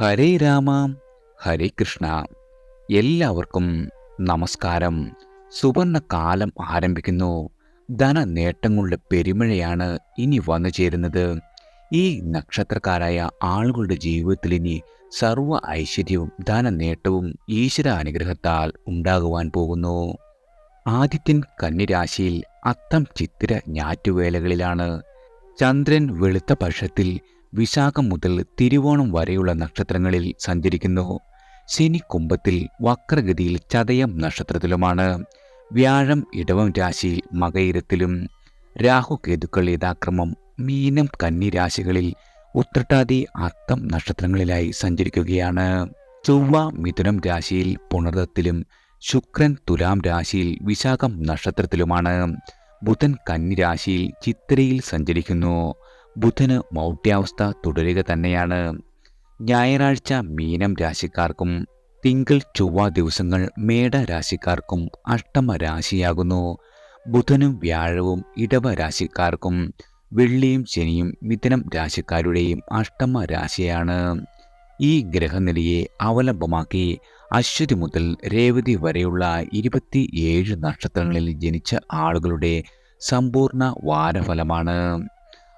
ഹരേ രാമ ഹരേ കൃഷ്ണ. എല്ലാവർക്കും നമസ്കാരം. സുവർണ കാലം ആരംഭിക്കുന്നു. ധന നേട്ടങ്ങളുടെ പെരുമഴയാണ് ഇനി വന്നു ചേരുന്നത്. ഈ നക്ഷത്രക്കാരായ ആളുകളുടെ ജീവിതത്തിൽ ഇനി സർവ ഐശ്വര്യവും ധന നേട്ടവും ഈശ്വര അനുഗ്രഹത്താൽ ഉണ്ടാകുവാൻ പോകുന്നു. ആദിത്യൻ കന്നിരാശിയിൽ അത്തം ചിത്തിര ഞാറ്റുവേലകളിലാണ്. ചന്ദ്രൻ വെളുത്ത പക്ഷത്തിൽ വിശാഖം മുതൽ തിരുവോണം വരെയുള്ള നക്ഷത്രങ്ങളിൽ സഞ്ചരിക്കുന്നു. ശനി കുംഭത്തിൽ വക്രഗതിയിൽ ചതയം നക്ഷത്രത്തിലുമാണ്. വ്യാഴം ഇടവം രാശിയിൽ മകയിരത്തിലും. രാഹു കേതുക്കൾ യഥാക്രമം മീനം കന്നി രാശികളിൽ ഉത്രട്ടാതി അത്തം നക്ഷത്രങ്ങളിലായി സഞ്ചരിക്കുകയാണ്. ചൊവ്വ മിഥുനം രാശിയിൽ പുണർദത്തിലും ശുക്രൻ തുലാം രാശിയിൽ വിശാഖം നക്ഷത്രത്തിലുമാണ്. ബുധൻ കന്നി രാശിയിൽ ചിത്രയിൽ സഞ്ചരിക്കുന്നു. ബുധന് മൗഢ്യാവസ്ഥ തുടരുക തന്നെയാണ്. ഞായറാഴ്ച മീനം രാശിക്കാർക്കും തിങ്കൾ ചൊവ്വ ദിവസങ്ങൾ മേട രാശിക്കാർക്കും അഷ്ടമ രാശിയാകുന്നു. ബുധനും വ്യാഴവും ഇടവ രാശിക്കാർക്കും വെള്ളിയും ശനിയും മിഥുനം രാശിക്കാരുടെയും അഷ്ടമ രാശിയാണ്. ഈ ഗ്രഹനിലയെ അവലംബമാക്കി അശ്വതി മുതൽ രേവതി വരെയുള്ള ഇരുപത്തിയേഴ് നക്ഷത്രങ്ങളിൽ ജനിച്ച ആളുകളുടെ സമ്പൂർണ വാരഫലമാണ്.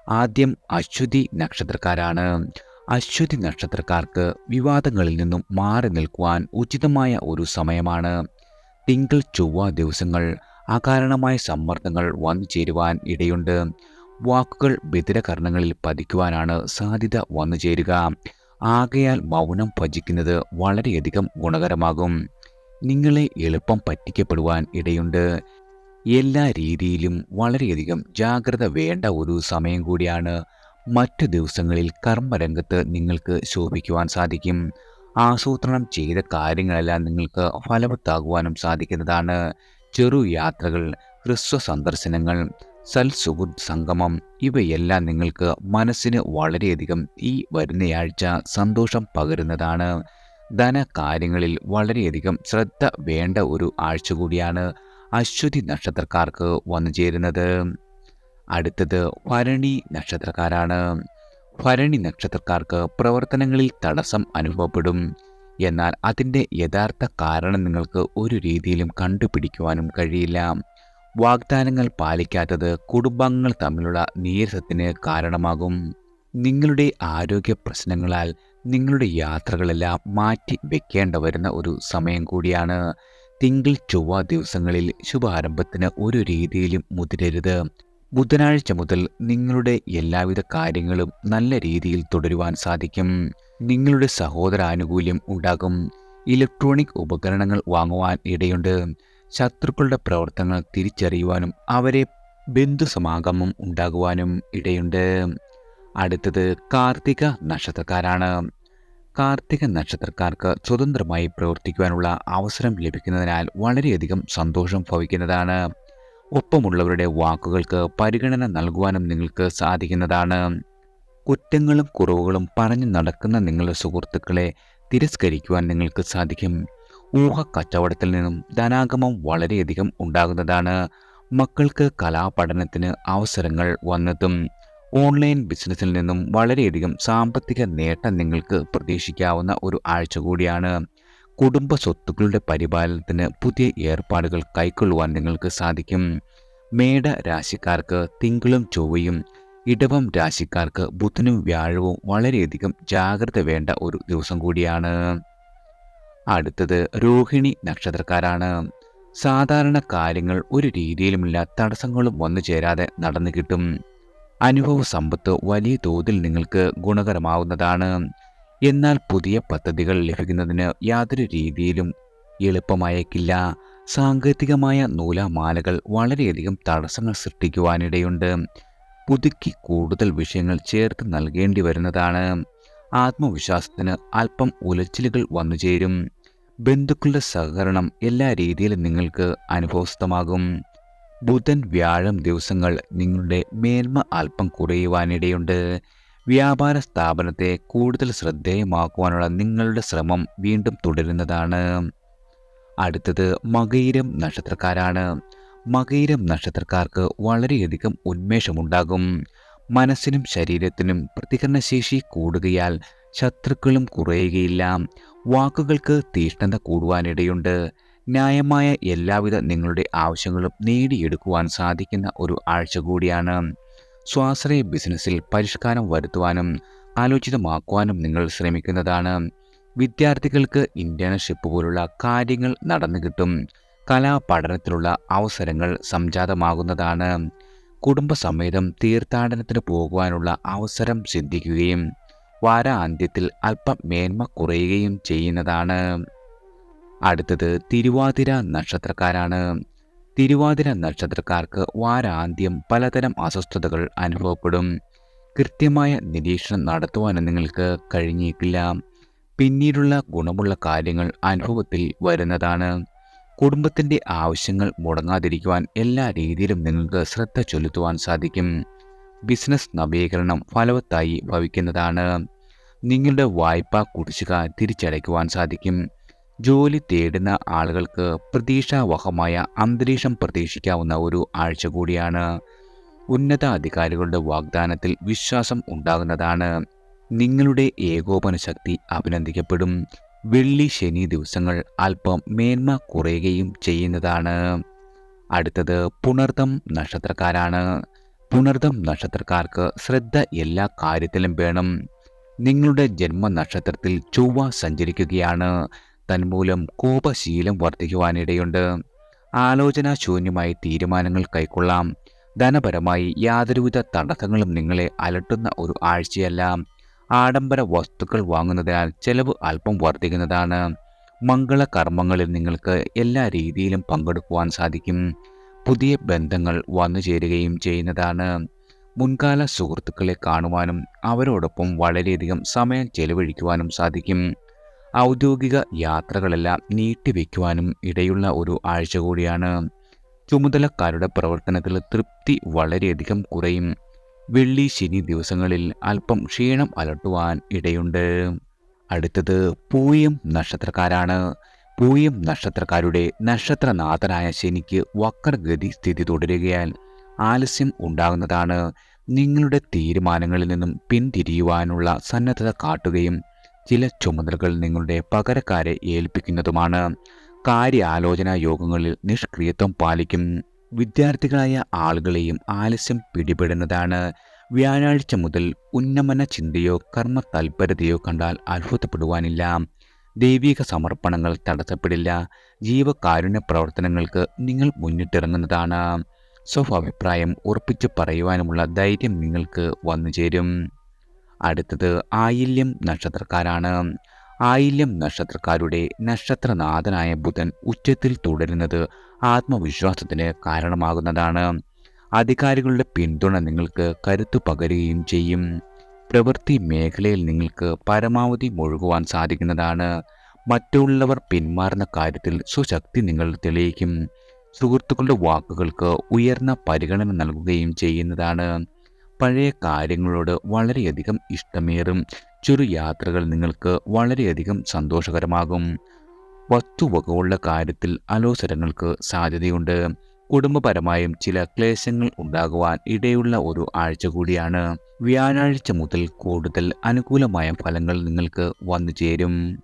ആദ്യം അശ്വതി നക്ഷത്രക്കാരാണ്. അശ്വതി നക്ഷത്രക്കാർക്ക് വിവാദങ്ങളിൽ നിന്നും മാറി നിൽക്കുവാൻ ഉചിതമായ ഒരു സമയമാണ്. തിങ്കൾ ചൊവ്വ ദിവസങ്ങൾ അകാരണമായ സമ്മർദ്ദങ്ങൾ വന്നു ചേരുവാൻ ഇടയുണ്ട്. വാക്കുകൾ ബദിരകർണങ്ങളിൽ പതിക്കുവാനാണ് സാധ്യത വന്നു ചേരുക. ആകയാൽ മൗനം ഭജിക്കുന്നത് വളരെയധികം ഗുണകരമാകും. നിങ്ങളെ എളുപ്പം പറ്റിക്കപ്പെടുവാൻ ഇടയുണ്ട്. എല്ലാ രീതിയിലും വളരെയധികം ജാഗ്രത വേണ്ട ഒരു സമയം കൂടിയാണ് മറ്റു ദിവസങ്ങളിൽ കർമ്മരംഗത്ത് നിങ്ങൾക്ക് ശോഭിക്കുവാൻ സാധിക്കും. ആസൂത്രണം ചെയ്ത കാര്യങ്ങളെല്ലാം നിങ്ങൾക്ക് ഫലവത്താകുവാനും സാധിക്കുന്നതാണ്. ചെറു യാത്രകൾ ഹ്രസ്വ സന്ദർശനങ്ങൾ സൽസുഹൃദ് സംഗമം ഇവയെല്ലാം നിങ്ങൾക്ക് മനസ്സിന് വളരെയധികം ഈ വരുന്നയാഴ്ച സന്തോഷം പകരുന്നതാണ്. ധനകാര്യങ്ങളിൽ വളരെയധികം ശ്രദ്ധ വേണ്ട ഒരു ആഴ്ച കൂടിയാണ് അശ്വതി നക്ഷത്രക്കാർക്ക് വന്നു ചേരുന്നത്. അടുത്തത് ഭരണി നക്ഷത്രക്കാരാണ്. ഭരണി നക്ഷത്രക്കാർക്ക് പ്രവർത്തനങ്ങളിൽ തടസ്സം അനുഭവപ്പെടും. എന്നാൽ അതിന്റെ യഥാർത്ഥ കാരണം നിങ്ങൾക്ക് ഒരു രീതിയിലും കണ്ടുപിടിക്കുവാനും കഴിയില്ല. വാഗ്ദാനങ്ങൾ പാലിക്കാത്തത് കുടുംബങ്ങൾ തമ്മിലുള്ള നീരസത്തിന് കാരണമാകും. നിങ്ങളുടെ ആരോഗ്യ പ്രശ്നങ്ങളാൽ നിങ്ങളുടെ യാത്രകളെല്ലാം മാറ്റി വെക്കേണ്ട വരുന്ന ഒരു സമയം കൂടിയാണ്. തിങ്കൾ ചൊവ്വ ദിവസങ്ങളിൽ ശുഭാരംഭത്തിന് ഒരു രീതിയിലും മുതിരരുത്. ബുധനാഴ്ച മുതൽ നിങ്ങളുടെ എല്ലാവിധ കാര്യങ്ങളും നല്ല രീതിയിൽ തുടരുവാൻ സാധിക്കും. നിങ്ങളുടെ സഹോദരാനുകൂല്യം ഉണ്ടാകും. ഇലക്ട്രോണിക് ഉപകരണങ്ങൾ വാങ്ങുവാൻ ഇടയുണ്ട്. ശത്രുക്കളുടെ പ്രവർത്തനങ്ങൾ തിരിച്ചറിയുവാനും അവരെ ബന്ധുസമാഗമം ഉണ്ടാകുവാനും ഇടയുണ്ട്. അടുത്തത് കാർത്തിക നക്ഷത്രക്കാരാണ്. കാർത്തിക നക്ഷത്രക്കാർക്ക് സ്വതന്ത്രമായി പ്രവർത്തിക്കുവാനുള്ള അവസരം ലഭിക്കുന്നതിനാൽ വളരെയധികം സന്തോഷം ഭവിക്കുന്നതാണ്. ഒപ്പമുള്ളവരുടെ വാക്കുകൾക്ക് പരിഗണന നൽകുവാനും നിങ്ങൾക്ക് സാധിക്കുന്നതാണ്. കുറ്റങ്ങളും കുറവുകളും പറഞ്ഞു നടക്കുന്ന നിങ്ങളുടെ സുഹൃത്തുക്കളെ തിരസ്കരിക്കുവാൻ നിങ്ങൾക്ക് സാധിക്കും. ഊഹ കച്ചവടത്തിൽ നിന്നും ധനാഗമം വളരെയധികം ഉണ്ടാകുന്നതാണ്. മക്കൾക്ക് കലാപഠനത്തിന് അവസരങ്ങൾ വന്നെത്തും ഓൺലൈൻ ബിസിനസ്സിൽ നിന്നും വളരെയധികം സാമ്പത്തിക നേട്ടം നിങ്ങൾക്ക് പ്രതീക്ഷിക്കാവുന്ന ഒരു ആഴ്ച കൂടിയാണ്. കുടുംബ സ്വത്തുക്കളുടെ പരിപാലനത്തിന് പുതിയ ഏർപ്പാടുകൾ കൈക്കൊള്ളുവാൻ നിങ്ങൾക്ക് സാധിക്കും. മേട രാശിക്കാർക്ക് തിങ്കളും ചൊവ്വയും ഇടവം രാശിക്കാർക്ക് ബുധനും വ്യാഴവും വളരെയധികം ജാഗ്രത വേണ്ട ഒരു ദിവസം കൂടിയാണ്. അടുത്തത് രോഹിണി നക്ഷത്രക്കാരാണ്. സാധാരണ കാര്യങ്ങൾ ഒരു രീതിയിലുമില്ല തടസ്സങ്ങളും വന്നു ചേരാതെ നടന്നു കിട്ടും. അനുഭവ സമ്പത്ത് വലിയ തോതിൽ നിങ്ങൾക്ക് ഗുണകരമാവുന്നതാണ്. എന്നാൽ പുതിയ പദ്ധതികൾ ലഭിക്കുന്നതിന് യാതൊരു രീതിയിലും എളുപ്പമായേക്കില്ല. സാങ്കേതികമായ നൂലാമാലകൾ വളരെയധികം തടസ്സങ്ങൾ സൃഷ്ടിക്കുവാനിടയുണ്ട്. പുതുക്കി കൂടുതൽ വിഷയങ്ങൾ ചേർത്ത് നൽകേണ്ടി വരുന്നതാണ്. ആത്മവിശ്വാസത്തിന് അല്പം ഉലച്ചിലുകൾ വന്നുചേരും ബന്ധുക്കളുടെ സഹകരണം എല്ലാ രീതിയിലും നിങ്ങൾക്ക് അനുഭവസ്ഥമാകും. ബുധൻ വ്യാഴം ദിവസങ്ങൾ നിങ്ങളുടെ മേന്മ അല്പം കുറയുവാനിടയുണ്ട്. വ്യാപാര സ്ഥാപനത്തെ കൂടുതൽ ശ്രദ്ധേയമാക്കുവാനുള്ള നിങ്ങളുടെ ശ്രമം വീണ്ടും തുടരുന്നതാണ്. അടുത്തത് മകയിരം നക്ഷത്രക്കാരാണ്. മകയിരം നക്ഷത്രക്കാർക്ക് വളരെയധികം ഉന്മേഷമുണ്ടാകും. മനസ്സിനും ശരീരത്തിനും പ്രതികരണശേഷി കൂടുകയാൽ ശത്രുക്കളും കുറയുകയില്ല. വാക്കുകൾക്ക് തീഷ്ണത കൂടുവാനിടയുണ്ട്. ന്യായമായ എല്ലാവിധ നിങ്ങളുടെ ആവശ്യങ്ങളും നേടിയെടുക്കുവാൻ സാധിക്കുന്ന ഒരു ആഴ്ച കൂടിയാണ്. സ്വാശ്രയ ബിസിനസ്സിൽ പരിഷ്കാരം വരുത്തുവാനും ആലോചിതമാക്കുവാനും നിങ്ങൾ ശ്രമിക്കുന്നതാണ്. വിദ്യാർത്ഥികൾക്ക് ഇന്റേൺഷിപ്പ് പോലുള്ള കാര്യങ്ങൾ നടന്നു കിട്ടും. കലാപഠനത്തിലുള്ള അവസരങ്ങൾ സംജാതമാകുന്നതാണ്. കുടുംബസമേതം തീർത്ഥാടനത്തിന് പോകുവാനുള്ള അവസരം സിദ്ധിക്കുകയും വാരാന്ത്യത്തിൽ അല്പം മേന്മ കുറയുകയും ചെയ്യുന്നതാണ്. അടുത്തത് തിരുവാതിര നക്ഷത്രക്കാരാണ്. തിരുവാതിര നക്ഷത്രക്കാർക്ക് വാരാന്ത്യം പലതരം അസ്വസ്ഥതകൾ അനുഭവപ്പെടും. കൃത്യമായ നിരീക്ഷണം നടത്തുവാനും നിങ്ങൾക്ക് കഴിഞ്ഞേക്കില്ല. പിന്നീടുള്ള ഗുണമുള്ള കാര്യങ്ങൾ അനുഭവത്തിൽ വരുന്നതാണ്. കുടുംബത്തിന്റെ ആവശ്യങ്ങൾ മുടങ്ങാതിരിക്കുവാൻ എല്ലാ രീതിയിലും നിങ്ങൾക്ക് ശ്രദ്ധ ചെലുത്തുവാൻ സാധിക്കും. ബിസിനസ് നവീകരണം ഫലവത്തായി ഭവിക്കുന്നതാണ്. നിങ്ങളുടെ വായ്പ കുടിശ്ശിക തിരിച്ചടയ്ക്കുവാൻ സാധിക്കും. ജോലി തേടുന്ന ആളുകൾക്ക് പ്രതീക്ഷാവഹമായ അന്തരീക്ഷം പ്രതീക്ഷിക്കാവുന്ന ഒരു ആഴ്ച കൂടിയാണ്. ഉന്നത അധികാരികളുടെ വാഗ്ദാനത്തിൽ വിശ്വാസം ഉണ്ടാകുന്നതാണ്. നിങ്ങളുടെ ഏകോപന ശക്തി അഭിനന്ദിക്കപ്പെടും. വെള്ളി ശനി ദിവസങ്ങൾ അല്പം മേന്മ കുറയുകയും ചെയ്യുന്നതാണ്. അടുത്തത് പുണർദം നക്ഷത്രക്കാരാണ്. പുണർദം നക്ഷത്രക്കാർക്ക് ശ്രദ്ധ എല്ലാ കാര്യത്തിലും വേണം. നിങ്ങളുടെ ജന്മനക്ഷത്രത്തിൽ ചൊവ്വ സഞ്ചരിക്കുകയാണ്. തന്മൂലം കോപശീലം വർദ്ധിക്കുവാനിടയുണ്ട്. ആലോചനാശൂന്യമായി തീരുമാനങ്ങൾ കൈക്കൊള്ളാം. ധനപരമായി യാതൊരുവിധ തടസ്സങ്ങളും നിങ്ങളെ അലട്ടുന്ന ഒരു ആഴ്ചയല്ല. ആഡംബര വസ്തുക്കൾ വാങ്ങുന്നതിനാൽ ചെലവ് അല്പം വർദ്ധിക്കുന്നതാണ്. മംഗളകർമ്മങ്ങളിൽ നിങ്ങൾക്ക് എല്ലാ രീതിയിലും പങ്കെടുക്കുവാൻ സാധിക്കും. പുതിയ ബന്ധങ്ങൾ വന്നു ചേരുകയും ചെയ്യുന്നതാണ്. മുൻകാല സുഹൃത്തുക്കളെ കാണുവാനും അവരോടൊപ്പം വളരെയധികം സമയം ചെലവഴിക്കുവാനും സാധിക്കും. ഔദ്യോഗിക യാത്രകളെല്ലാം നീട്ടിവെക്കുവാനും ഇടയുള്ള ഒരു ആഴ്ച കൂടിയാണ്. ചുമതലക്കാരുടെ പ്രവർത്തനത്തിൽ തൃപ്തി വളരെയധികം കുറയും. വെള്ളി ശനി ദിവസങ്ങളിൽ അല്പം ക്ഷീണം അലട്ടുവാൻ ഇടയുണ്ട്. അടുത്തത് പൂയം നക്ഷത്രക്കാരാണ്. പൂയം നക്ഷത്രക്കാരുടെ നക്ഷത്രനാഥനായ ശനിക്ക് വക്രഗതി സ്ഥിതി തുടരുകയാൽ ആലസ്യം ഉണ്ടാകുന്നതാണ്. നിങ്ങളുടെ തീരുമാനങ്ങളിൽ നിന്നും പിന്തിരിയുവാനുള്ള സന്നദ്ധത കാട്ടുകയും ചില ചുമതലകൾ നിങ്ങളുടെ പകരക്കാരെ ഏൽപ്പിക്കുന്നതുമാണ്. കാര്യാലോചനാ യോഗങ്ങളിൽ നിഷ്ക്രിയത്വം പാലിക്കും. വിദ്യാർത്ഥികളായ ആളുകളെയും ആലസ്യം പിടിപെടുന്നതാണ്. വ്യാഴാഴ്ച മുതൽ ഉന്നമന ചിന്തയോ കർമ്മ തൽപരതയോ കണ്ടാൽ അത്ഭുതപ്പെടുവാനില്ല. ദൈവിക സമർപ്പണങ്ങൾ തടസ്സപ്പെടില്ല. ജീവകാരുണ്യ പ്രവർത്തനങ്ങൾക്ക് നിങ്ങൾ മുന്നിട്ടിറങ്ങുന്നതാണ്. സ്വഭാഭിപ്രായം ഉറപ്പിച്ച് പറയുവാനുമുള്ള ധൈര്യം നിങ്ങൾക്ക് വന്നു ചേരും അടുത്തത് ആയില്യം നക്ഷത്രക്കാരാണ്. ആയില്യം നക്ഷത്രക്കാരുടെ നക്ഷത്രനാഥനായ ബുധൻ ഉച്ചത്തിൽ തുടരുന്നത് ആത്മവിശ്വാസത്തിന് കാരണമാകുന്നതാണ്. അധികാരികളുടെ പിന്തുണ നിങ്ങൾക്ക് കരുത്തു പകരുകയും ചെയ്യും. പ്രവൃത്തി മേഖലയിൽ നിങ്ങൾക്ക് പരമാവധി മുഴുകുവാൻ സാധിക്കുന്നതാണ്. മറ്റുള്ളവർ പിന്മാറുന്ന കാര്യത്തിൽ സുശക്തി നിങ്ങൾ തെളിയിക്കും. സുഹൃത്തുക്കളുടെ വാക്കുകൾക്ക് ഉയർന്ന പരിഗണന നൽകുകയും ചെയ്യുന്നതാണ്. പഴയ കാര്യങ്ങളോട് വളരെയധികം ഇഷ്ടമേറും. ചെറു യാത്രകൾ നിങ്ങൾക്ക് വളരെയധികം സന്തോഷകരമാകും. വസ്തുവകകളുടെ കാര്യത്തിൽ അലോസരങ്ങൾക്ക് സാധ്യതയുണ്ട്. കുടുംബപരമായും ചില ക്ലേശങ്ങൾ ഉണ്ടാകുവാൻ ഇടയുള്ള ഒരു ആഴ്ച കൂടിയാണ്. വ്യാഴാഴ്ച മുതൽ കൂടുതൽ അനുകൂലമായ ഫലങ്ങൾ നിങ്ങൾക്ക് വന്നു ചേരും.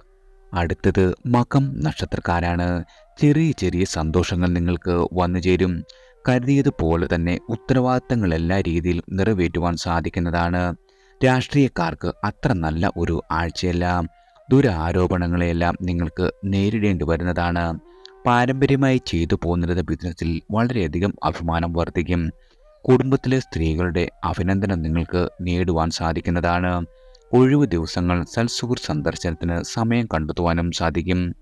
അടുത്തത് മകം നക്ഷത്രക്കാരാണ്. ചെറിയ ചെറിയ സന്തോഷങ്ങൾ നിങ്ങൾക്ക് വന്നു ചേരും. കരുതിയതുപോലെ തന്നെ ഉത്തരവാദിത്തങ്ങൾ എല്ലാ രീതിയിലും നിറവേറ്റുവാൻ സാധിക്കുന്നതാണ്. രാഷ്ട്രീയക്കാർക്ക് അത്ര നല്ല ഒരു ആഴ്ചയല്ല. ദുരാരോപണങ്ങളെയെല്ലാം നിങ്ങൾക്ക് നേരിടേണ്ടി വരുന്നതാണ്. പാരമ്പര്യമായി ചെയ്തു പോകുന്നത് ബിസിനസ്സിൽ വളരെയധികം അഭിമാനം വർദ്ധിക്കും. കുടുംബത്തിലെ സ്ത്രീകളുടെ അഭിനന്ദനം നിങ്ങൾക്ക് നേടുവാൻ സാധിക്കുന്നതാണ്. ഒഴിവ് ദിവസങ്ങൾ സൽസുഹൃ സന്ദർശനത്തിന് സമയം കണ്ടെത്തുവാനും സാധിക്കും.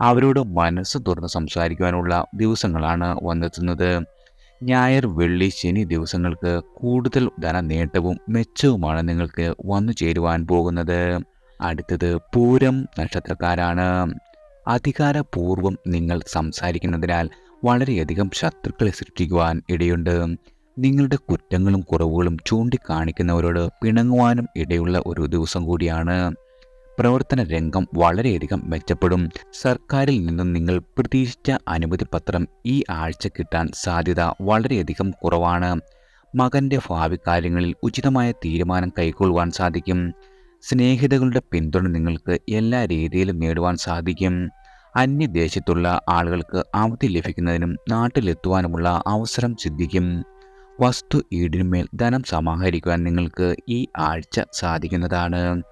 അവരോട് മനസ്സ് തുറന്ന് സംസാരിക്കുവാനുള്ള ദിവസങ്ങളാണ് വന്നെത്തുന്നത്. ഞായർ വെള്ളി ശനി ദിവസങ്ങൾക്ക് കൂടുതൽ ധന നേട്ടവും മെച്ചവുമാണ് നിങ്ങൾക്ക് വന്നു ചേരുവാൻ പോകുന്നത്. അടുത്തത് പൂരം നക്ഷത്രക്കാരാണ്. അധികാരപൂർവം നിങ്ങൾ സംസാരിക്കുന്നതിനാൽ വളരെയധികം ശത്രുക്കളെ സൃഷ്ടിക്കുവാൻ ഇടയുണ്ട്. നിങ്ങളുടെ കുറ്റങ്ങളും കുറവുകളും ചൂണ്ടിക്കാണിക്കുന്നവരോട് പിണങ്ങുവാനും ഇടയുള്ള ഒരു ദിവസം കൂടിയാണ്. പ്രവർത്തന രംഗം വളരെയധികം മെച്ചപ്പെടും. സർക്കാരിൽ നിന്നും നിങ്ങൾ പ്രതീക്ഷിച്ച അനുമതി പത്രം ഈ ആഴ്ച കിട്ടാൻ സാധ്യത വളരെയധികം കുറവാണ്. മകന്റെ ഭാവി കാര്യങ്ങളിൽ ഉചിതമായ തീരുമാനം കൈക്കൊള്ളുവാൻ സാധിക്കും. സ്നേഹിതകളുടെ പിന്തുണ നിങ്ങൾക്ക് എല്ലാ രീതിയിലും നേടുവാൻ സാധിക്കും. അന്യദേശത്തുള്ള ആളുകൾക്ക് അവധി ലഭിക്കുന്നതിനും നാട്ടിലെത്തുവാനുമുള്ള അവസരം സിദ്ധിക്കും. വസ്തു ഈടിനുമേൽ ധനം സമാഹരിക്കുവാൻ നിങ്ങൾക്ക് ഈ ആഴ്ച സാധിക്കുന്നതാണ്.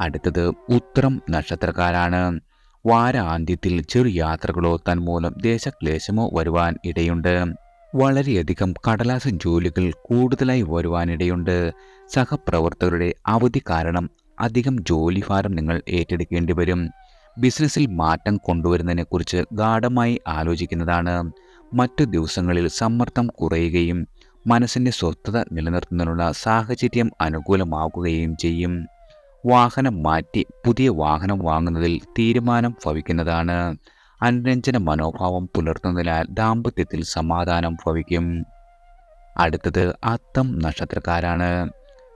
അടുത്തത് ഉത്തരം നക്ഷത്രക്കാരാണ്. വാരാന്ത്യത്തിൽ ചെറു യാത്രകളോ തന്മൂലം ദേശക്ലേശമോ വരുവാൻ ഇടയുണ്ട്. വളരെയധികം കടലാസ ജോലികൾ കൂടുതലായി വരുവാനിടയുണ്ട് സഹപ്രവർത്തകരുടെ അവധി കാരണം അധികം ജോലി ഭാരം നിങ്ങൾ ഏറ്റെടുക്കേണ്ടി വരും. ബിസിനസ്സിൽ മാറ്റം കൊണ്ടുവരുന്നതിനെക്കുറിച്ച് ഗാഠമായി ആലോചിക്കുന്നതാണ്. മറ്റു ദിവസങ്ങളിൽ സമ്മർദ്ദം കുറയുകയും മനസ്സിന്റെ സ്വസ്ഥത നിലനിർത്തുന്നതിനുള്ള സാഹചര്യം അനുകൂലമാകുകയും ചെയ്യും. വാഹനം മാറ്റി പുതിയ വാഹനം വാങ്ങുന്നതിൽ തീരുമാനം ഭവിക്കുന്നതാണ്. അനുരഞ്ജന മനോഭാവം പുലർത്തുന്നതിനാൽ ദാമ്പത്യത്തിൽ സമാധാനം ഭവിക്കും. അടുത്തത് അത്തം നക്ഷത്രക്കാരാണ്.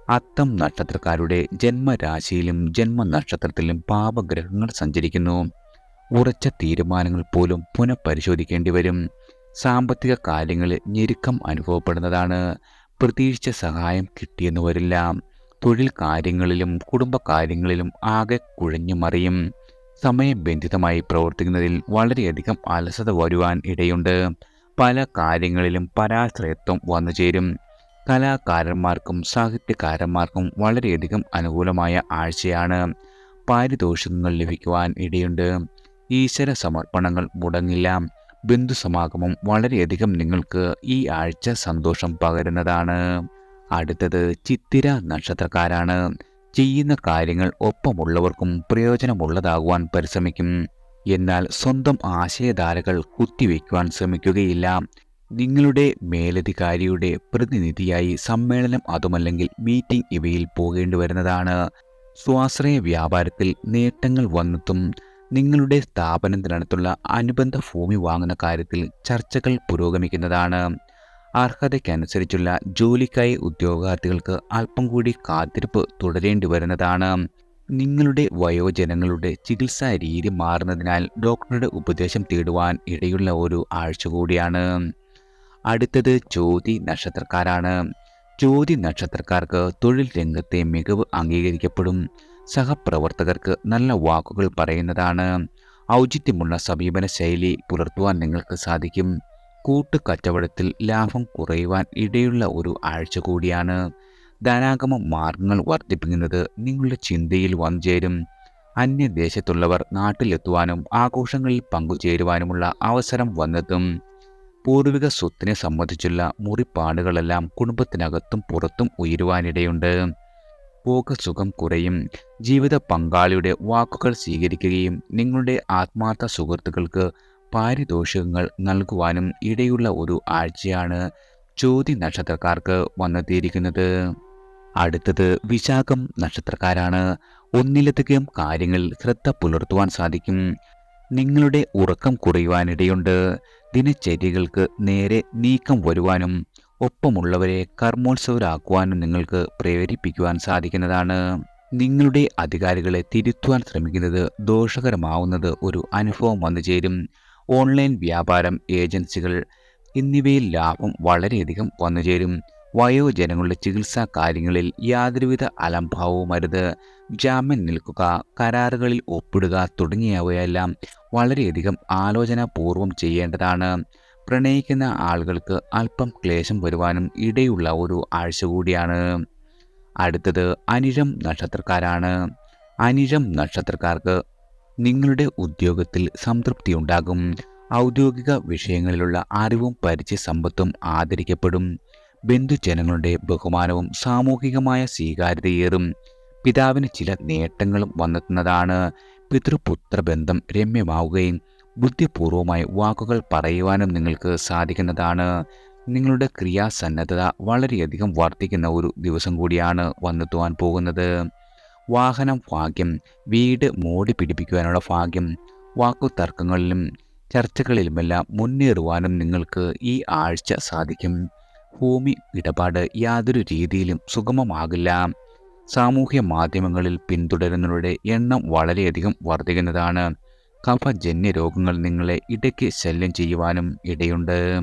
അത്തം നക്ഷത്രക്കാരുടെ ജന്മരാശിയിലും ജന്മനക്ഷത്രത്തിലും പാപഗ്രഹങ്ങൾ സഞ്ചരിക്കുന്നു. ഉറച്ച തീരുമാനങ്ങൾ പോലും പുനഃപരിശോധിക്കേണ്ടി വരും. സാമ്പത്തിക കാര്യങ്ങളിൽ ഞെരുക്കം അനുഭവപ്പെടുന്നതാണ്. പ്രതീക്ഷിച്ച സഹായം കിട്ടിയെന്ന് വരില്ല. തൊഴിൽ കാര്യങ്ങളിലും കുടുംബകാര്യങ്ങളിലും ആകെ കുഴഞ്ഞു മറിയും. സമയബന്ധിതമായി പ്രവർത്തിക്കുന്നതിൽ വളരെയധികം അലസത വരുവാൻ ഇടയുണ്ട്. പല കാര്യങ്ങളിലും പരാശ്രയത്വം വന്നു ചേരും. കലാകാരന്മാർക്കും സാഹിത്യകാരന്മാർക്കും വളരെയധികം അനുകൂലമായ ആഴ്ചയാണ് പാരിതോഷികങ്ങൾ ലഭിക്കുവാൻ ഇടയുണ്ട്. ഈശ്വര സമർപ്പണങ്ങൾ മുടങ്ങില്ല. ബന്ധുസമാഗമം വളരെയധികം നിങ്ങൾക്ക് ഈ ആഴ്ച സന്തോഷം പകരുന്നതാണ്. അടുത്തത് ചിത്തിര നക്ഷത്രക്കാരാണ്. ചെയ്യുന്ന കാര്യങ്ങൾ ഒപ്പമുള്ളവർക്കും പ്രയോജനമുള്ളതാകുവാൻ പരിശ്രമിക്കും. എന്നാൽ സ്വന്തം ആശയധാരകൾ കുത്തിവെക്കുവാൻ ശ്രമിക്കുകയില്ല. നിങ്ങളുടെ മേലധികാരിയുടെ പ്രതിനിധിയായി സമ്മേളനം അതുമല്ലെങ്കിൽ മീറ്റിംഗ് ഇവയിൽ പോകേണ്ടി വരുന്നതാണ്. സ്വാശ്രയ വ്യാപാരത്തിൽ നേട്ടങ്ങൾ വന്നെത്തും. നിങ്ങളുടെ സ്ഥാപനത്തിനടുത്തുള്ള അനുബന്ധ ഭൂമി വാങ്ങുന്ന കാര്യത്തിൽ ചർച്ചകൾ പുരോഗമിക്കുന്നതാണ്. അർഹതയ്ക്കനുസരിച്ചുള്ള ജോലിക്കായി ഉദ്യോഗാർത്ഥികൾക്ക് അല്പം കൂടി കാത്തിരിപ്പ് തുടരേണ്ടി വരുന്നതാണ്. നിങ്ങളുടെ വയോജനങ്ങളുടെ ചികിത്സാ രീതി മാറുന്നതിനാൽ ഡോക്ടറുടെ ഉപദേശം തേടുവാൻ ഇടയുള്ള ഒരു ആഴ്ച കൂടിയാണ്. അടുത്തത് ജ്യോതി നക്ഷത്രക്കാരാണ്. ജ്യോതി നക്ഷത്രക്കാർക്ക് തൊഴിൽ രംഗത്തെ മികവ് അംഗീകരിക്കപ്പെടും. സഹപ്രവർത്തകർക്ക് നല്ല വാക്കുകൾ പറയുന്നതാണ്. ഔചിത്യമുള്ള സമീപന ശൈലി പുലർത്തുവാൻ നിങ്ങൾക്ക് സാധിക്കും. കൂട്ടുകച്ചവടത്തിൽ ലാഭം കുറയുവാൻ ഇടയുള്ള ഒരു ആഴ്ച കൂടിയാണ് ധനാഗമ മാർഗങ്ങൾ വർദ്ധിപ്പിക്കുന്നത്. നിങ്ങളുടെ ചിന്തയിൽ വന്നു ചേരും അന്യദേശത്തുള്ളവർ നാട്ടിലെത്തുവാനും ആഘോഷങ്ങളിൽ പങ്കുചേരുവാനുമുള്ള അവസരം വന്നതും പൂർവിക സ്വത്തിനെ സംബന്ധിച്ചുള്ള മുറിപ്പാടുകളെല്ലാം കുടുംബത്തിനകത്തും പുറത്തും ഉയരുവാനിടയുണ്ട്. ഭോഗസുഖം കുറയും. ജീവിത പങ്കാളിയുടെ വാക്കുകൾ സ്വീകരിക്കുകയും നിങ്ങളുടെ ആത്മാർത്ഥ സുഹൃത്തുക്കൾക്ക് പാരിതോഷികങ്ങൾ നൽകുവാനും ഇടയുള്ള ഒരു ആഴ്ചയാണ് ജ്യോതി നക്ഷത്രക്കാർക്ക് വന്നെത്തിയിരിക്കുന്നത്. അടുത്തത് വിശാഖം നക്ഷത്രക്കാരാണ്. ഒന്നിലധികം കാര്യങ്ങൾ ശ്രദ്ധ പുലർത്തുവാൻ സാധിക്കും. നിങ്ങളുടെ ഉറക്കം കുറയുവാനിടയുണ്ട്. ദിനചര്യകൾക്ക് നേരെ നീക്കം വരുവാനും ഒപ്പമുള്ളവരെ കർമ്മോത്സവരാക്കുവാനും നിങ്ങൾക്ക് പ്രേരിപ്പിക്കുവാൻ സാധിക്കുന്നതാണ്. നിങ്ങളുടെ അധികാരികളെ തിരുത്തുവാൻ ശ്രമിക്കുന്നത് ദോഷകരമാവുന്നത് ഒരു അനുഭവം വന്നു ചേരും ഓൺലൈൻ വ്യാപാരം ഏജൻസികൾ എന്നിവയിൽ ലാഭം വളരെയധികം വന്നുചേരും. വയോജനങ്ങളുടെ ചികിത്സാ കാര്യങ്ങളിൽ യാതൊരുവിധ അലംഭാവവും അരുത് ജാമ്യം നിൽക്കുക കരാറുകളിൽ ഒപ്പിടുക തുടങ്ങിയവയെല്ലാം വളരെയധികം ആലോചനാപൂർവം ചെയ്യേണ്ടതാണ്. പ്രണയിക്കുന്ന ആളുകൾക്ക് അല്പം ക്ലേശം വരുവാനും ഇടയുള്ള ഒരു ആഴ്ച കൂടിയാണ്. അടുത്തത് അനിഴം നക്ഷത്രക്കാരാണ്. അനിഴം നക്ഷത്രക്കാർക്ക് നിങ്ങളുടെ ഉദ്യോഗത്തിൽ സംതൃപ്തി ഉണ്ടാകും. ഔദ്യോഗിക വിഷയങ്ങളിലുള്ള അറിവും പരിചയ സമ്പത്തും ആദരിക്കപ്പെടും. ബന്ധുജനങ്ങളുടെ ബഹുമാനവും സാമൂഹികമായ സ്വീകാര്യതയേറും. പിതാവിന് ചില നേട്ടങ്ങളും വന്നെത്തുന്നതാണ്. പിതൃപുത്ര ബന്ധം രമ്യമാവുകയും ബുദ്ധിപൂർവമായി വാക്കുകൾ പറയുവാനും നിങ്ങൾക്ക് സാധിക്കുന്നതാണ്. നിങ്ങളുടെ ക്രിയാസന്നദ്ധത വളരെയധികം വർദ്ധിക്കുന്ന ഒരു ദിവസം കൂടിയാണ് വന്നെത്തുവാൻ പോകുന്നത്. വാഹനം ഭാഗ്യം വീട് മോടി പിടിപ്പിക്കുവാനുള്ള ഭാഗ്യം വാക്കുതർക്കങ്ങളിലും ചർച്ചകളിലുമെല്ലാം മുന്നേറുവാനും നിങ്ങൾക്ക് ഈ ആഴ്ച സാധിക്കും. ഭൂമി ഇടപാട് യാതൊരു രീതിയിലും സുഗമമാകില്ല. സാമൂഹ്യ മാധ്യമങ്ങളിൽ പിന്തുടരുന്നവരുടെ എണ്ണം വളരെയധികം വർദ്ധിക്കുന്നതാണ് കഫജന്യ രോഗങ്ങൾ നിങ്ങളെ ഇടയ്ക്ക് ശല്യം ചെയ്യുവാനും ഇടയുണ്ട്.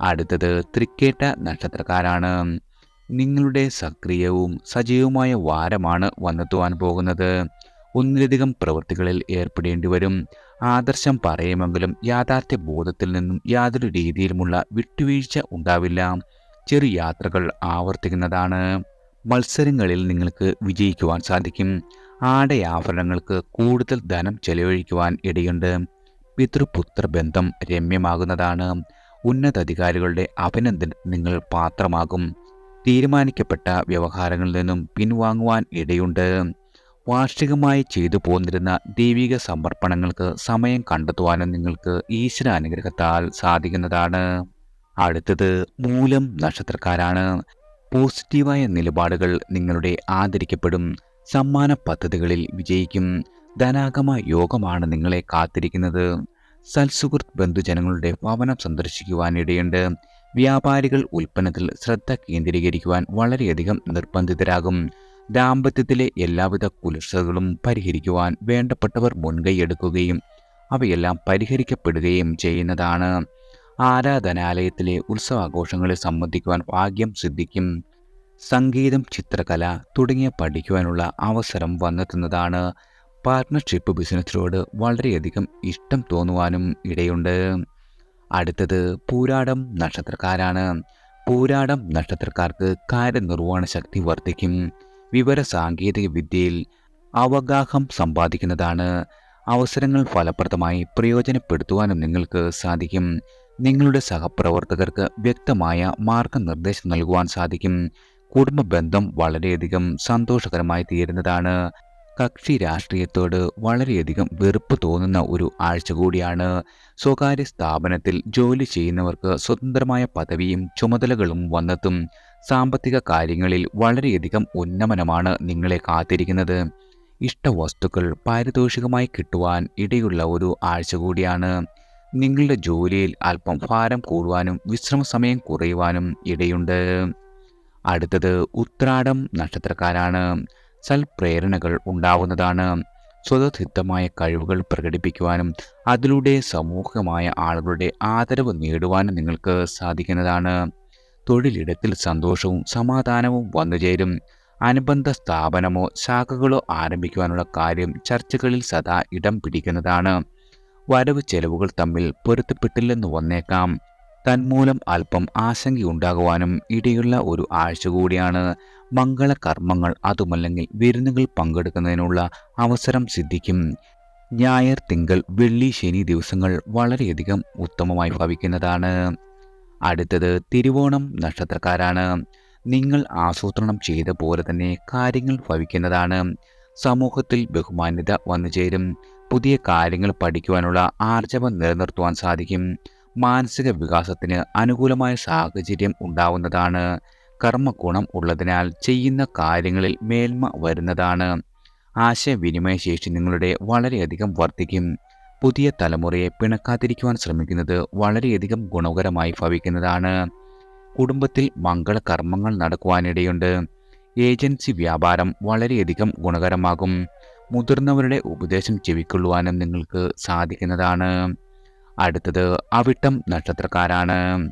അടുത്തത് തൃക്കേട്ട നക്ഷത്രക്കാരാണ്. നിങ്ങളുടെ സക്രിയവും സജീവമായ വാരമാണ് വന്നെത്തുവാൻ പോകുന്നത്. ഒന്നിലധികം പ്രവൃത്തികളിൽ ഏർപ്പെടേണ്ടി വരും. ആദർശം പറയുമെങ്കിലും യാഥാർത്ഥ്യ ബോധത്തിൽ നിന്നും യാതൊരു രീതിയിലുമുള്ള വിട്ടുവീഴ്ച ഉണ്ടാവില്ല. ചെറു യാത്രകൾ ആവർത്തിക്കുന്നതാണ്. മത്സരങ്ങളിൽ നിങ്ങൾക്ക് വിജയിക്കുവാൻ സാധിക്കും. ആടയാഭരണങ്ങൾക്ക് കൂടുതൽ ധനം ചെലവഴിക്കുവാൻ ഇടയുണ്ട്. പിതൃപുത്ര ബന്ധം രമ്യമാകുന്നതാണ്. ഉന്നതാധികാരികളുടെ അഭിനന്ദനം നിങ്ങൾ പാത്രമാകും. തീരുമാനിക്കപ്പെട്ട വ്യവഹാരങ്ങളിൽ നിന്നും പിൻവാങ്ങുവാൻ ഇടയുണ്ട്. വാർഷികമായി ചെയ്തു പോന്നിരുന്ന ദൈവിക സമർപ്പണങ്ങൾക്ക് സമയം കണ്ടെത്തുവാനും നിങ്ങൾക്ക് ഈശ്വര അനുഗ്രഹത്താൽ സാധിക്കുന്നതാണ്. അടുത്തത് മൂലം നക്ഷത്രക്കാരാണ്. പോസിറ്റീവായ നിലപാടുകൾ നിങ്ങളുടെ ആദരിക്കപ്പെടും. സമ്മാന പദ്ധതികളിൽ വിജയിക്കും. ധനാഗമ യോഗമാണ് നിങ്ങളെ കാത്തിരിക്കുന്നത്. സൽസുഹൃത്ത് ബന്ധുജനങ്ങളുടെ ഭവനം സന്ദർശിക്കുവാനിടയുണ്ട് വ്യാപാരികൾ ഉൽപ്പന്നത്തിൽ ശ്രദ്ധ കേന്ദ്രീകരിക്കുവാൻ വളരെയധികം നിർബന്ധിതരാകും. ദാമ്പത്യത്തിലെ എല്ലാവിധ കുലർച്ചകളും പരിഹരിക്കുവാൻ വേണ്ടപ്പെട്ടവർ മുൻകൈയെടുക്കുകയും അവയെല്ലാം പരിഹരിക്കപ്പെടുകയും ചെയ്യുന്നതാണ്. ആരാധനാലയത്തിലെ ഉത്സവാഘോഷങ്ങളിൽ സംബന്ധിക്കുവാൻ ഭാഗ്യം സിദ്ധിക്കും. സംഗീതം ചിത്രകല തുടങ്ങിയ പഠിക്കുവാനുള്ള അവസരം വന്നെത്തുന്നതാണ്. പാർട്ട്ണർഷിപ്പ് ബിസിനസ്സിനോട് വളരെയധികം ഇഷ്ടം തോന്നുവാനും ഇടയുണ്ട്. അടുത്തത് പൂരാടം നക്ഷത്രക്കാരാണ്. പൂരാടം നക്ഷത്രക്കാർക്ക് കാര്യനിർവഹണ ശക്തി വർദ്ധിക്കും. വിവര സാങ്കേതിക വിദ്യയിൽ അവഗാഹം സമ്പാദിക്കുന്നതാണ്. അവസരങ്ങൾ ഫലപ്രദമായി പ്രയോജനപ്പെടുത്തുവാനും നിങ്ങൾക്ക് സാധിക്കും. നിങ്ങളുടെ സഹപ്രവർത്തകർക്ക് വ്യക്തമായ മാർഗനിർദ്ദേശം നൽകുവാൻ സാധിക്കും. കുടുംബ ബന്ധം വളരെയധികം സന്തോഷകരമായി തീരുന്നതാണ്. കക്ഷി രാഷ്ട്രീയത്തോട് വളരെയധികം വെറുപ്പ് തോന്നുന്ന ഒരു ആഴ്ച കൂടിയാണ്. സ്വകാര്യ സ്ഥാപനത്തിൽ ജോലി ചെയ്യുന്നവർക്ക് സ്വതന്ത്രമായ പദവിയും ചുമതലകളും വന്നെത്തും. സാമ്പത്തിക കാര്യങ്ങളിൽ വളരെയധികം ഉന്നമനമാണ് നിങ്ങളെ കാത്തിരിക്കുന്നത്. ഇഷ്ടവസ്തുക്കൾ പാരിതോഷികമായി കിട്ടുവാൻ ഇടയുള്ള ഒരു ആഴ്ച കൂടിയാണ്. നിങ്ങളുടെ ജോലിയിൽ അല്പം ഭാരം കൂടുവാനും വിശ്രമ സമയം കുറയുവാനും ഇടയുണ്ട്. അടുത്തത് ഉത്രാടം നക്ഷത്രക്കാരാണ്. സൽപ്രേരണകൾ ഉണ്ടാവുന്നതാണ് സ്വതസിദ്ധമായ കഴിവുകൾ പ്രകടിപ്പിക്കുവാനും അതിലൂടെ സമൂഹമായ ആളുകളുടെ ആദരവ് നേടുവാനും നിങ്ങൾക്ക് സാധിക്കുന്നതാണ്. തൊഴിലിടത്തിൽ സന്തോഷവും സമാധാനവും വന്നുചേരും. അനുബന്ധ സ്ഥാപനമോ ശാഖകളോ ആരംഭിക്കുവാനുള്ള കാര്യം ചർച്ചകളിൽ സദാ ഇടം പിടിക്കുന്നതാണ്. വരവ് ചെലവുകൾ തമ്മിൽ പൊരുത്തപ്പെട്ടില്ലെന്ന് വന്നേക്കാം. തന്മൂലം അല്പം ആശങ്കയുണ്ടാകുവാനും ഇടയുള്ള ഒരു ആഴ്ച കൂടിയാണ് മംഗളകർമ്മങ്ങൾ അതുമല്ലെങ്കിൽ വിരുന്നുകൾ പങ്കെടുക്കുന്നതിനുള്ള അവസരം സിദ്ധിക്കും. ഞായർ തിങ്കൾ വെള്ളി ശനി ദിവസങ്ങൾ വളരെയധികം ഉത്തമമായി ഭവിക്കുന്നതാണ്. അടുത്തത് തിരുവോണം നക്ഷത്രക്കാരാണ്. നിങ്ങൾ ആസൂത്രണം ചെയ്ത പോലെ തന്നെ കാര്യങ്ങൾ ഭവിക്കുന്നതാണ്. സമൂഹത്തിൽ ബഹുമാന്യത വന്നു ചേരും പുതിയ കാര്യങ്ങൾ പഠിക്കുവാനുള്ള ആർജവം നിലനിർത്തുവാൻ സാധിക്കും. മാനസിക വികാസത്തിന് അനുകൂലമായ സാഹചര്യം ഉണ്ടാവുന്നതാണ്. കർമ്മഗുണം ഉള്ളതിനാൽ ചെയ്യുന്ന കാര്യങ്ങളിൽ മേന്മ വരുന്നതാണ്. ആശയവിനിമയ ശേഷി നിങ്ങളുടെ വളരെയധികം വർദ്ധിക്കും. പുതിയ തലമുറയെ പിണക്കാതിരിക്കുവാൻ ശ്രമിക്കുന്നത് വളരെയധികം ഗുണകരമായി ഭവിക്കുന്നതാണ്. കുടുംബത്തിൽ മംഗളകർമ്മങ്ങൾ നടക്കുവാനിടയുണ്ട്. ഏജൻസി വ്യാപാരം വളരെയധികം ഗുണകരമാകും. മുതിർന്നവരുടെ ഉപദേശം ചെവിക്കൊള്ളുവാനും നിങ്ങൾക്ക് സാധിക്കുന്നതാണ്. അടുത്തത് അവിട്ടം നക്ഷത്രക്കാരാണ്.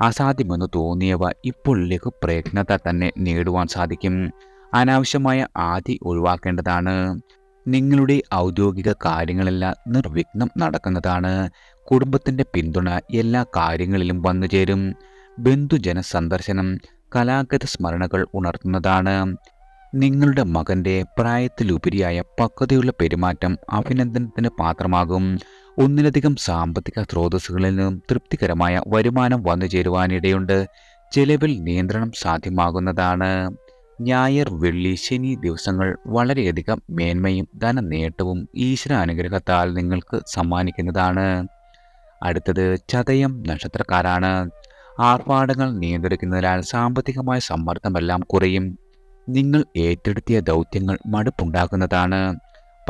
അസാധ്യമെന്ന് തോന്നിയവ ഇപ്പോൾ ലഘുപ്രയത്നത്തെ തന്നെ നേടുവാൻ സാധിക്കും. അനാവശ്യമായ ആദി ഒഴിവാക്കേണ്ടതാണ്. നിങ്ങളുടെ ഔദ്യോഗിക കാര്യങ്ങളെല്ലാം നിർവിഘ്നം നടക്കുന്നതാണ്. കുടുംബത്തിന്റെ പിന്തുണ എല്ലാ കാര്യങ്ങളിലും വന്നു ചേരും. ബന്ധുജന സന്ദർശനം കലാഗത സ്മരണകൾ ഉണർത്തുന്നതാണ്. നിങ്ങളുടെ മകന്റെ പ്രായത്തിലുപരിയായ പക്വതയുള്ള പെരുമാറ്റം അഭിനന്ദനത്തിന് പാത്രമാകും. ഒന്നിലധികം സാമ്പത്തിക സ്രോതസ്സുകളിൽ നിന്നും തൃപ്തികരമായ വരുമാനം വന്നു ചേരുവാനിടയുണ്ട്. ചെലവിൽ നിയന്ത്രണം സാധ്യമാകുന്നതാണ്. ഞായർ വെള്ളി ശനി ദിവസങ്ങൾ വളരെയധികം മേന്മയും ധനനേട്ടവും ഈശ്വര അനുഗ്രഹത്താൽ നിങ്ങൾക്ക് സമ്മാനിക്കുന്നതാണ്. അടുത്തത് ചതയം നക്ഷത്രക്കാരാണ്. ആർഭാടങ്ങൾ നിയന്ത്രിക്കുന്നതിനാൽ സാമ്പത്തികമായ സമ്മർദ്ദമെല്ലാം കുറയും. നിങ്ങൾ ഏറ്റെടുത്തിയ ദൗത്യങ്ങൾ മടുപ്പുണ്ടാക്കുന്നതാണ്.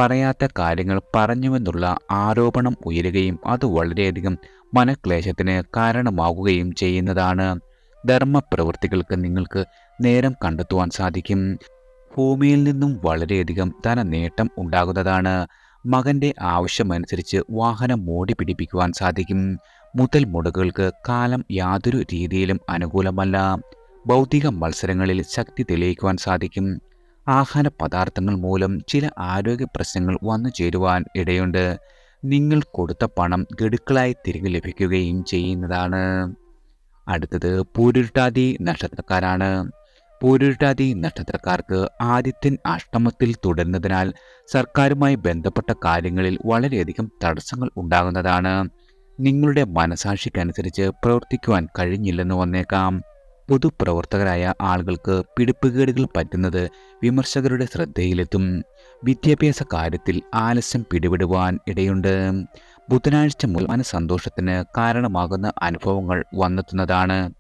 പറയാത്ത കാര്യങ്ങൾ പറഞ്ഞുവെന്നുള്ള ആരോപണം ഉയരുകയും അത് വളരെയധികം മനക്ലേശത്തിന് കാരണമാകുകയും ചെയ്യുന്നതാണ്. ധർമ്മപ്രവൃത്തികൾക്ക് നിങ്ങൾക്ക് നേരം കണ്ടെത്തുവാൻ സാധിക്കും. ഭൂമിയിൽ നിന്നും വളരെയധികം ധന നേട്ടം ഉണ്ടാകുന്നതാണ്. മകന്റെ ആവശ്യമനുസരിച്ച് വാഹനം മോടി പിടിപ്പിക്കുവാൻ സാധിക്കും. മുതൽ മുടക്കുകൾക്ക് കാലം യാതൊരു രീതിയിലും അനുകൂലമല്ല. ഭൗതിക മത്സരങ്ങളിൽ ശക്തി തെളിയിക്കുവാൻ സാധിക്കും. ആഹാര പദാർത്ഥങ്ങൾ മൂലം ചില ആരോഗ്യ പ്രശ്നങ്ങൾ വന്നു ചേരുവാൻ ഇടയുണ്ട്. നിങ്ങൾ കൊടുത്ത പണം ഗഡുക്കളായി തിരികെ ലഭിക്കുകയും ചെയ്യുന്നതാണ്. അടുത്തത് പൂരുരുട്ടാതി നക്ഷത്രക്കാരാണ്. പൂരുരുട്ടാതി നക്ഷത്രക്കാർക്ക് ആദിത്യൻ അഷ്ടമത്തിൽ തുടരുന്നതിനാൽ സർക്കാരുമായി ബന്ധപ്പെട്ട കാര്യങ്ങളിൽ വളരെയധികം തടസ്സങ്ങൾ ഉണ്ടാകുന്നതാണ്. നിങ്ങളുടെ മനസാക്ഷിക്കനുസരിച്ച് പ്രവർത്തിക്കുവാൻ കഴിഞ്ഞില്ലെന്ന് വന്നേക്കാം. പൊതുപ്രവർത്തകരായ ആളുകൾക്ക് പിടിപ്പുകേടുകൾ പറ്റുന്നത് വിമർശകരുടെ ശ്രദ്ധയിലെത്തും. വിദ്യാഭ്യാസ കാര്യത്തിൽ ആലസ്യം പിടിപെടുവാൻ ഇടയുണ്ട്. ബുധനാഴ്ച മുതൽ മനസന്തോഷത്തിന് കാരണമാകുന്ന അനുഭവങ്ങൾ വന്നെത്തുന്നതാണ്.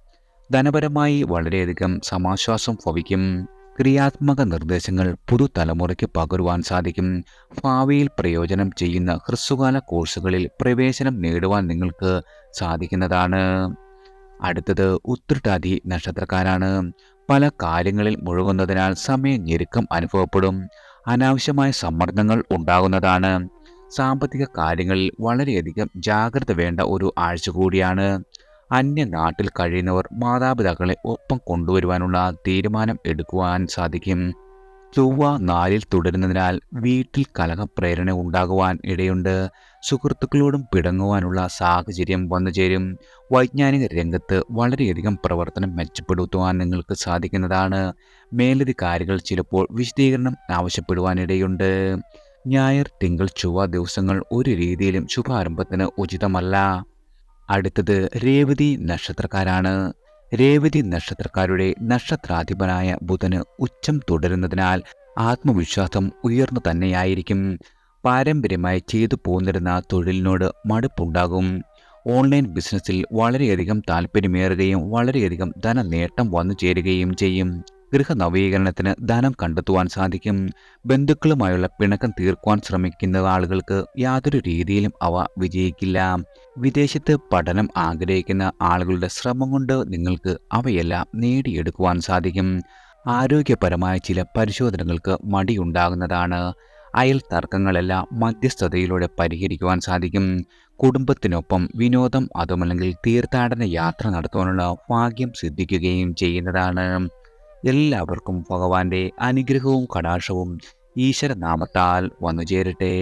ധനപരമായി വളരെയധികം സമാശ്വാസം ഭവിക്കും. ക്രിയാത്മക നിർദ്ദേശങ്ങൾ പുതുതലമുറയ്ക്ക് പകരുവാൻ സാധിക്കും. ഭാവിയിൽ പ്രയോജനം ചെയ്യുന്ന ഹ്രസ്വകാല കോഴ്സുകളിൽ പ്രവേശനം നേടുവാൻ നിങ്ങൾക്ക് സാധിക്കുന്നതാണ്. അടുത്തത് ഉത്രട്ടാതി നക്ഷത്രക്കാരാണ്. പല കാര്യങ്ങളിൽ മുഴുകുന്നതിനാൽ സമയം ഞെരുക്കം അനുഭവപ്പെടും. അനാവശ്യമായ സമ്മർദ്ദങ്ങൾ ഉണ്ടാകുന്നതാണ്. സാമ്പത്തിക കാര്യങ്ങളിൽ വളരെയധികം ജാഗ്രത വേണ്ട ഒരു ആഴ്ച കൂടിയാണ്. അന്യ നാട്ടിൽ കഴിയുന്നവർ മാതാപിതാക്കളെ ഒപ്പം കൊണ്ടുവരുവാനുള്ള തീരുമാനം എടുക്കുവാൻ സാധിക്കും. ചൊവ്വ നാലിൽ തുടരുന്നതിനാൽ വീട്ടിൽ കലഹപ്രേരണ ഉണ്ടാകുവാൻ ഇടയുണ്ട്. സുഹൃത്തുക്കളോടും പിടങ്ങുവാനുള്ള സാഹചര്യം വന്നുചേരും വൈജ്ഞാനിക രംഗത്ത് വളരെയധികം പ്രവർത്തനം മെച്ചപ്പെടുത്തുവാൻ നിങ്ങൾക്ക് സാധിക്കുന്നതാണ്. മേലധികാരികൾ ചിലപ്പോൾ വിശദീകരണം ആവശ്യപ്പെടുവാനിടയുണ്ട്. ഞായർ തിങ്കൾ ചൊവ്വ ദിവസങ്ങൾ ഒരു രീതിയിലും ശുഭാരംഭത്തിന് ഉചിതമല്ല. അടുത്തത് രേവതി നക്ഷത്രക്കാരാണ്. രേവതി നക്ഷത്രക്കാരുടെ നക്ഷത്രാധിപനായ ബുധന് ഉച്ചം തുടരുന്നതിനാൽ ആത്മവിശ്വാസം ഉയർന്നു തന്നെയായിരിക്കും. പാരമ്പര്യമായി ചെയ്തു പോന്നിരുന്ന തൊഴിലിനോട് മടുപ്പുണ്ടാകും. ഓൺലൈൻ ബിസിനസ്സിൽ വളരെയധികം താല്പര്യമേറുകയും വളരെയധികം ധന നേട്ടം വന്നു ചേരുകയും ചെയ്യും. ഗൃഹ ഗൃഹനവീകരണത്തിന് ധനം കണ്ടെത്തുവാൻ സാധിക്കും. ബന്ധുക്കളുമായുള്ള പിണക്കം തീർക്കുവാൻ ശ്രമിക്കുന്ന ആളുകൾക്ക് യാതൊരു രീതിയിലും അവ വിജയിക്കില്ല. വിദേശത്ത് പഠനം ആഗ്രഹിക്കുന്ന ആളുകളുടെ ശ്രമം കൊണ്ട് നിങ്ങൾക്ക് അവയെല്ലാം നേടിയെടുക്കുവാൻ സാധിക്കും. ആരോഗ്യപരമായ ചില പരിശോധനകൾക്ക് മടിയുണ്ടാകുന്നതാണ്. അയൽ തർക്കങ്ങളെല്ലാം മധ്യസ്ഥതയിലൂടെ പരിഹരിക്കുവാൻ സാധിക്കും. കുടുംബത്തിനൊപ്പം വിനോദം അതുമല്ലെങ്കിൽ തീർത്ഥാടന യാത്ര നടത്തുവാനുള്ള ഭാഗ്യം സിദ്ധിക്കുകയും ചെയ്യുന്നതാണ്. എല്ലാവർക്കും ഭഗവാന്റെ അനുഗ്രഹവും കടാക്ഷവും ഈശ്വരനാമത്താൽ വന്നു ചേരട്ടെ